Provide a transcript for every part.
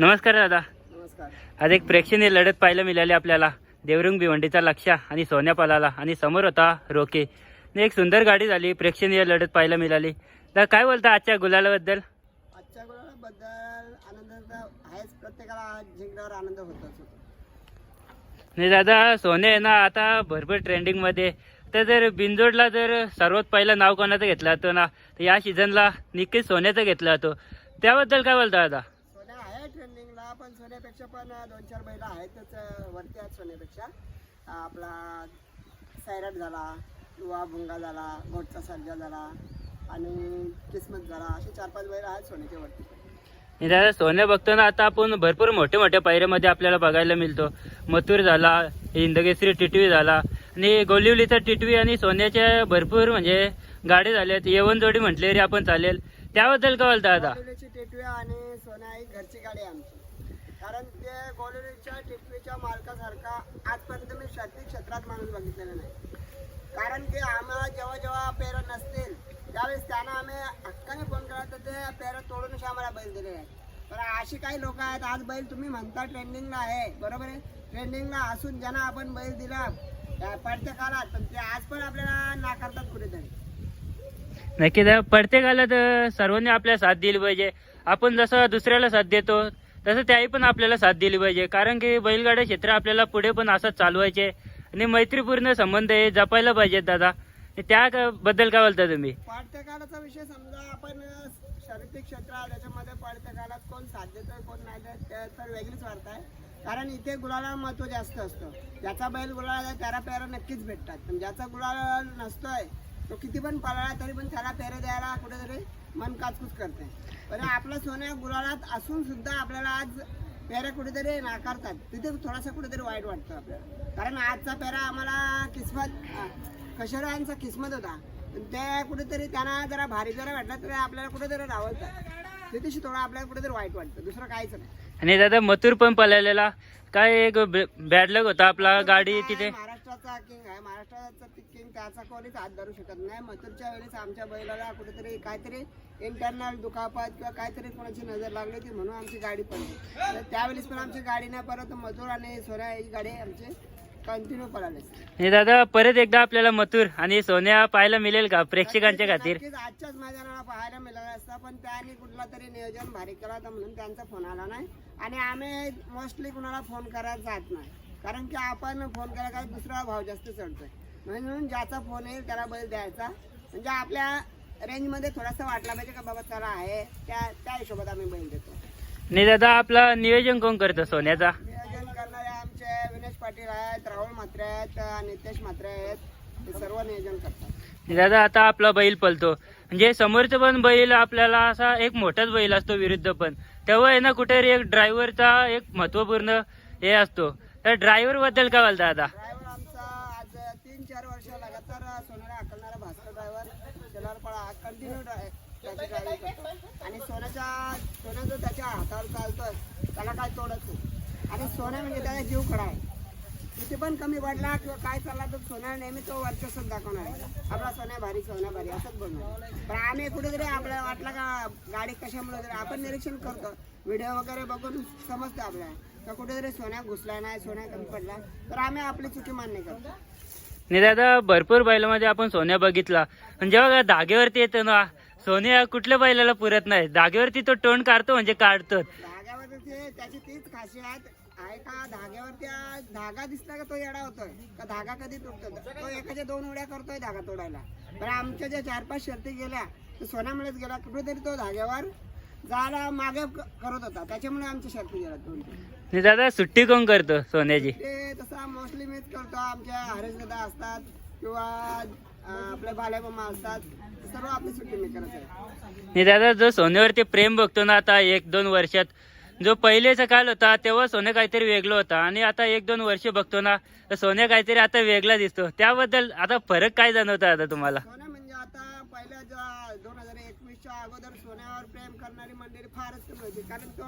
नमस्कार दादा. नमस्कार. आज एक प्रेक्षणीय लढत पाहायला मिळाली आपल्याला. देवरुंग भिवंडीचा लक्षा आणि सोन्या पलाला. आणि समोर होता रोके. एक सुंदर गाडी झाली प्रेक्षणीय लढत पाहायला मिळाली. तर काय बोलता आजच्या गुलालाबद्दल? आजच्या गुलाबद्दल आनंद आहेच. प्रत्येकाला आनंद होतोच होतो आणि दादा सोने आहे ना आता भरपूर ट्रेंडिंगमध्ये तर जर बिंजोडला जर सर्वात पहिलं नाव कोणाचं घेतलं जातं ना तर या सीझनला नक्कीच सोन्याचं घेतलं जातो त्याबद्दल काय बोलता दादा सोन्या आहे ट्रेंडिंगला पण सोन्यापेक्षा पण दोन चार बैल आहेतच वरती आहेत सोन्यापेक्षा. आपला सैराट झाला किंवा भुंगा झाला गोटचा सर्जा झाला आणि किस्मत झाला असे चार पाच बैल आहेत सोन्याच्या वरती. दादा सोन्या बघतो ना आता आपण भरपूर मोठ्या मोठ्या पायऱ्यामध्ये आपल्याला बघायला मिळतो. मथुर झाला हिंदकेसरी टिटवी झाला आणि गोलिवलीचा टिटवी आणि सोन्याच्या भरपूर म्हणजे गाडी झाल्यात. येवन जोडी म्हटले रे आपण चालेल. त्याबद्दल काय बोलता दादा? गोलिवलीची टिटवी आणि सोन्या ही घरची गाडी आमची. कारण ते गोलिवलीच्या टिटवीच्या मालकासारखा आजपर्यंत मी शारीरिक क्षेत्रात माणूस बघितलेला नाही. कारण की आम्हाला जेव्हा जेव्हा पेरं नसतील त्यावेळेस त्यांना आम्ही हक्काने फोन केला तर ते पेरं तोडून आम्हाला बैल दिले. आहेत पण अशी काही लोक आहेत आज बैल तुम्ही म्हणता ट्रेंडिंगला आहे बरोबर आहे? ट्रेंडिंगला असून ज्यांना आपण बैल दिला पडत्या काळात पण ते आज पण आपल्याला नाकारतात कुठेतरी. नक्की पडते प्रत्येकाला तर सर्वांनी आपल्याला साथ दिली पाहिजे. आपण जसं दुसऱ्याला साथ देतो तसं त्याही पण आपल्याला साथ दिली पाहिजे. कारण की बैलगाड्या क्षेत्र आपल्याला पुढे पण असंच चालवायचे. आणि मैत्रीपूर्ण संबंध हे जपायला पाहिजेत दादा. त्याबद्दल काय बोलता तुम्ही? पाडत्या काळाचा विषय समजा आपण अ, शारीरिक क्षेत्र त्याच्यामध्ये पाडत्या काळात कोण साथ तर कोण नाही देत तर वेगळीच वार्ता आहे. कारण इथे गुलाला महत्त्व जास्त असतं. ज्याचा बैल गुलाळा त्याला प्यारा नक्कीच भेटतात. पण ज्याचा गुलाल नसतोय तो किती पण पळाला तरी पण त्याला पेरे द्यायला कुठेतरी मन काचकूच करते. पण आपला सोन्या गुलालात असून सुद्धा आपल्याला आज पेऱ्या कुठेतरी नाकारतात. तिथे थोडासा कुठेतरी वाईट वाटतं आपल्याला. कारण आजचा पेरा आम्हाला किस्मत कशोरांचा किस्मत होता. ते कुठेतरी त्यांना जरा भारी जरा भेटला तरी आपल्याला कुठेतरी रावलतात तिथेशी थोडं आपल्याला कुठेतरी वाईट वाटतं. दुसरं काहीच नाही. आणि दादा मथुर पण पळालेला. काय एक बॅड लक होता आपला गाडी तिथे? महाराष्ट्राचा किंग आहे. महाराष्ट्राचा त्याचा कोणीच हात धरू शकत नाही. मथुरच्या वेळेस आमच्या बैलाला कुठेतरी काहीतरी इंटरनल दुखापत किंवा काहीतरी कोणाची नजर लागली होती म्हणून आमची गाडी पडली. तर त्यावेळेस पण आमची गाडी नाही परत मथुर आणि सोन्या ही गाडी आमची कंटिन्यू पळाली. आणि दादा परत एकदा आपल्याला मथुर आणि सोन्या पाहायला मिळेल का प्रेक्षकांच्या खातीर? नक्कीच. आजच्याच मैदानाला पाहायला मिळाला असता. पण त्यांनी कुठला तरी नियोजन भारी केला होता म्हणून त्यांचा फोन आला नाही. आणि आम्ही मोस्टली कुणाला फोन करायला जात नाही. कारण की आपण फोन केला का दुसरा भाव जास्त चढतोय. म्हणून ज्याचा फोन येईल त्याला बैल द्यायचा. म्हणजे आपल्या रेंजमध्ये थोडासा वाटला पाहिजे का बाबा चला आहे. त्या त्या हिशोबात आम्ही बैल देतो. आणि दादा आपला नियोजन कोण करतो सोन्याचा? नियोजन करणारे आमचे विनेश पाटील आहेत राहुल म्हात्रे आहेत नितेश म्हात्रे आहेत. ते सर्व नियोजन करतात. दादा आता आपला बैल पळतो म्हणजे समोरचं पण बैल आपल्याला असा एक मोठाच बैल असतो विरुद्ध पण. तेव्हा आहे ना कुठेतरी एक ड्रायव्हरचा एक महत्त्वपूर्ण हे असतो. तर ड्रायव्हरबद्दल काय बोलता दादा ड्रायव्हर आमचा आज तीन चार वर्ष लगातार सोन्याला हाकलणारा भास्कर ड्रायव्हर शेलार पळा कंटिन्यू आणि सोन्याचा सोना जो त्याच्या हातावर चालतोय. त्याला काय तोडत नाही. आणि सोन्या म्हणजे त्याचा जीव खडा आहे. किती पण कमी पडला किंवा काय चालला तर सोन्या नेहमी तो वर्चस्व दाखवणार आहे. आपला सोन्या भारी सोन्या भारी असंच बोलणार पण आम्ही कुठेतरी आपल्याला वाटलं का गाडी कशामुळे वगैरे आपण निरीक्षण करतो व्हिडिओ वगैरे बघून समजतं आपल्याला. तर कुठेतरी सोन्या घुसला नाही सोन्या कमी पडला. तर आम्ही आपली चुकी मान्य करतो. नाही दादा भरपूर बैलामध्ये आपण सोन्या बघितला. म्हणजे बघा धागेवरती येतो ना सोन्या कुठल्या बैलाला पुरत नाही. धागेवरती तो तोंड काढतो म्हणजे काढतो. धाग्यावर ते त्याची तीच खासियत आहे का धाग्यावर त्या धागा दिसला का तो येडा होतोय? का धागा कधी तुटतो तो एकाच्या दोन उड्या करतोय धागा तोडायला. पण आमच्या ज्या चार पाच शर्ती गेल्या तो सोन्यामुळेच गेला. कुठेतरी तो धाग्यावर जायला मागे क- करत होता. त्याच्यामुळे शर्ती गेल्या दोन दादा सुट्टी कोण करतो सोन्याची? ते तसं मोस्टली मीच करतो. आमच्या हरेश दादा असतात किंवा अं, आपले बालेमामा असतात. सर्व आपली सुट्टी मी करत आहे. आणि दादा जो सोन्यावरती प्रेम बघतो ना आता एक दोन वर्षात जो पहिलेचा काल होता तेव्हा सोनं काहीतरी वेगळं होता. आणि आता एक दोन वर्ष बघतो ना तर सोन्या काहीतरी आता वेगळा दिसतो. त्याबद्दल आता फरक काय जाणवतं आता तुम्हाला? म्हणजे आता पहिल्या ज्या दोन हजार एकवीसच्या अगोदर सोन्यावर प्रेम करणारी मंडळी फारच कमी होती. कारण तो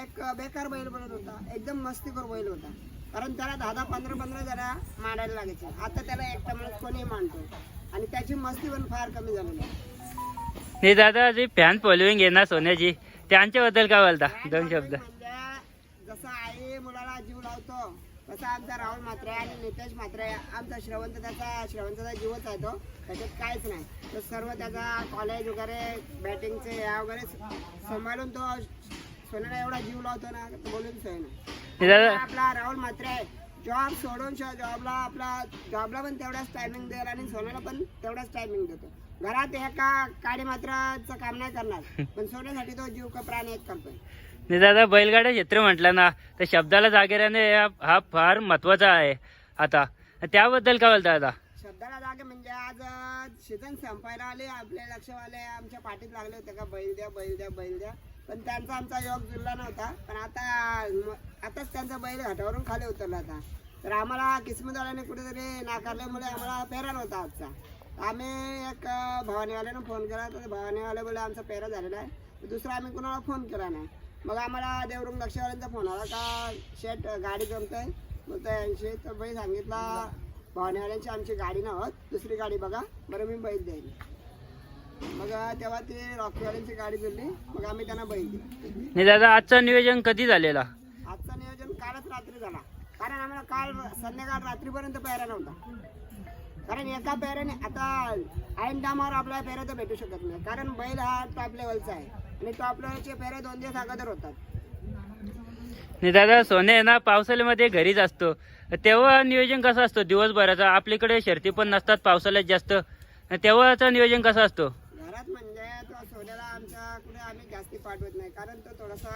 एक बेकार बैल बनत होता. एकदम मस्तीखोर बैल होता. कारण त्याला दहा दहा पंधरा पंधरा जरा मारायला लागायचे. आता त्याला एकटा माणूस कोणी मांडतो आणि त्याची मस्ती पण फार कमी झालेली आहे. नाही दादा जी फॅन फॉलोईंग आहे ना सोन्याची त्यांच्याबद्दल काय बोलता? दोन शब्द. म्हणजे जसं आई मुलाला जीव लावतो तसा आमचा राहुल मात्रे आणि नितेश मात्रे आमचा श्रवंत त्याचा श्रवंताचा जीवच आहे तो. त्याच्यात काहीच नाही. तो सर्व त्याचा कॉलेज वगैरे बॅटिंगचे या वगैरे सांभाळून तो सोन्याला एवढा जीव लावतो ना तर बोलून सोय नाही दादा आपला राहुल मात्रे जॉब सोडून जॉबला आपला जॉबला पण तेवढाच टायमिंग देईल आणि सोन्याला पण तेवढाच टायमिंग देतो. घरात एका काडी मात्राचं काम नाही करणार पण सोन्यासाठी तो जीव का प्राण एक करतोय. नाही दादा बैलगाडा क्षेत्र म्हटलं ना तर शब्दाला जागेराने हा- फार महत्त्वाचा आहे आता. त्याबद्दल काय बोलता दादा? शब्दाला जागे म्हणजे आज सीझन संपायला आले आपले लक्षवाले आमच्या पाठीत लागले होते का बैल द्या बैल द्या बैल द्या. पण त्यांचा आमचा योग जुळला नव्हता. पण आता आताच त्यांचा बैल घाटावरून खाली उतरला होता तर आम्हाला किस्मतवाल्याने कुठेतरी नाकारल्यामुळे आम्हाला पेरा नव्हता आजचा. आम्ही एक अं, भवानीवाल्यानं फोन केला तर भवानीवाले बोले आमचा पेरा झालेला आहे. दुसरा आम्ही कुणाला फोन केला नाही. मग आम्हाला देवरुंग लक्षवाल्यांचा फोन आला का शेट गाडी जमतोय? मग त्यांशी तर बैल सांगितला भवानीवाल्यांची आमची गाडी नव्हत दुसरी गाडी बघा बरं मी बैल देईन. मग तेव्हा ती रॉकीवाल्यांची गाडी दिली मग आम्ही त्यांना बैल दिली. आणि दादा आजचं नियोजन कधी झालेला? आजचं नियोजन कालच रात्री झाला. कारण आम्हाला काल संध्याकाळ रात्रीपर्यंत पेहरा नव्हता. कारण एका पेहऱ्याने आता ऐन टायमावर आपल्याला पेहरा तर भेटू शकत नाही. कारण बैल हा टॉप लेवलचा आहे. आणि टॉप लेवलचे पेहरे दोन दिवस अगोदर होतात. आणि दादा सोने ना पावसाळ्यामध्ये घरीच असतो. तेव्हा नियोजन कसं असतं दिवसभराचा? आपल्याकडे शर्ती पण नसतात पावसाळ्यात जास्त. तेव्हाचं नियोजन कसं असतो? घरात म्हणजे तो सोन्याला आमच्या कुठे आम्ही जास्ती पाठवत नाही. कारण तो थोडासा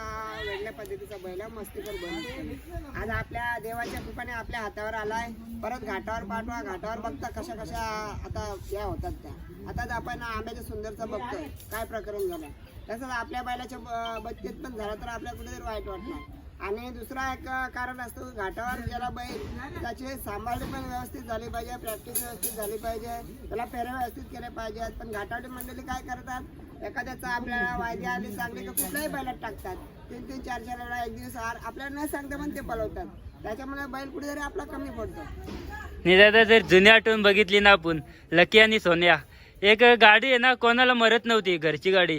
वेगळ्या पद्धतीचा बैल आहे, मस्तीकर बैल आज आपल्या देवाच्या कृपाने आपल्या हातावर आलाय. परत घाटावर पाठवा घाटावर बघता कशा कशा आता या होतात त्या. आताच आपण आंब्याच्या सुंदरचा बघतोय. काय प्रकरण झालं? तसंच आपल्या बैलाच्या बत्तीत पण झालं तर आपल्याला कुठेतरी वाईट वाटणार. आणि दुसरा एक कारण असतो घाटावर गेला बैल त्याची सांभाळणी पण व्यवस्थित झाली पाहिजे प्रॅक्टिस व्यवस्थित झाली पाहिजे त्याला फेऱ्या व्यवस्थित केल्या पाहिजेत. पण घाटावरी मंडळी काय करतात? एखाद्याचा आपल्याला वायदे आली चांगली का कुठल्याही बैलात टाकतात. तीन तीन चार चार वेळा एक दिवस आर आपल्याला न सांगता पण ते पलवतात त्याच्यामुळे बैल कुठेतरी आपला कमी पडतो. आणि दादा जर जुनी आठवण बघितली ना आपण लकी आणि सोन्या. एक गाडी आहे ना कोणाला मरत नव्हती घरची गाडी.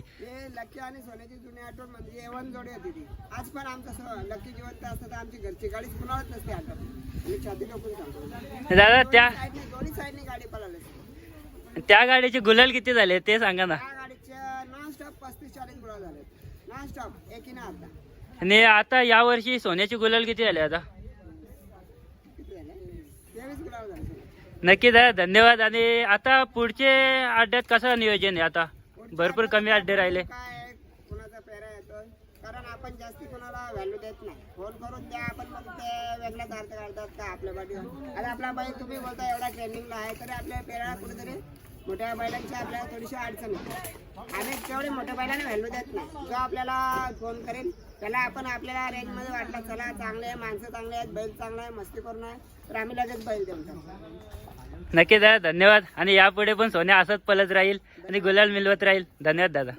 लक्की आणि सोन्याची जुनी आठवण म्हणजे एवन जोडी होती ती. आज पण आमचं लक्की जिवंत असतं तर आमची घरची गाडी कुणालाच नसते आठवण छाती टोकून सांगतो दादा त्या दोन्ही साईडने गाडी पळाली त्या गाडीचे गुलाल किती झाले ते सांगा ना. त्या गाडीच्या नॉन स्टॉप पस्तीस चाळीस गुळा झाले. नॉन स्टॉप एकी ना आता आणि आता यावर्षी सोन्याचे गुलाल किती झाले आता? नक्की दादा धन्यवाद. आणि आता पुढचे अड्ड्यात कसं नियोजन आहे आता? भरपूर कमी अड्डे राहिले. काय आहे, कुणाचा पेरा कारण आपण जास्ती कोणाला व्हॅल्यू देत नाही. फोन करून द्या आपण मग ते वेगळाच अर्थ काढतात का आपल्या पाठी आणि आपला बैल तुम्ही बोलता एवढा ट्रेनिंगला आहे तरी आपल्या पेराला कुठेतरी मोठ्या बैलांची आपल्याला थोडीशी अडचण येते आणि तेवढे मोठ्या बैलांना व्हॅल्यू देत नाही. जो आपल्याला फोन करेल त्याला आपण आपल्याला रेंजमध्ये वाटलं चला चांगले आहे माणसं चांगले आहेत बैल चांगला आहे मस्ती करून आहे तर आम्ही लगेच बैल देऊन टाकतो नक्की दादा धन्यवाद. आणि यापुढे पण सोन्या असंच पलत राहील आणि गुलाल मिळवत राहील. धन्यवाद दादा.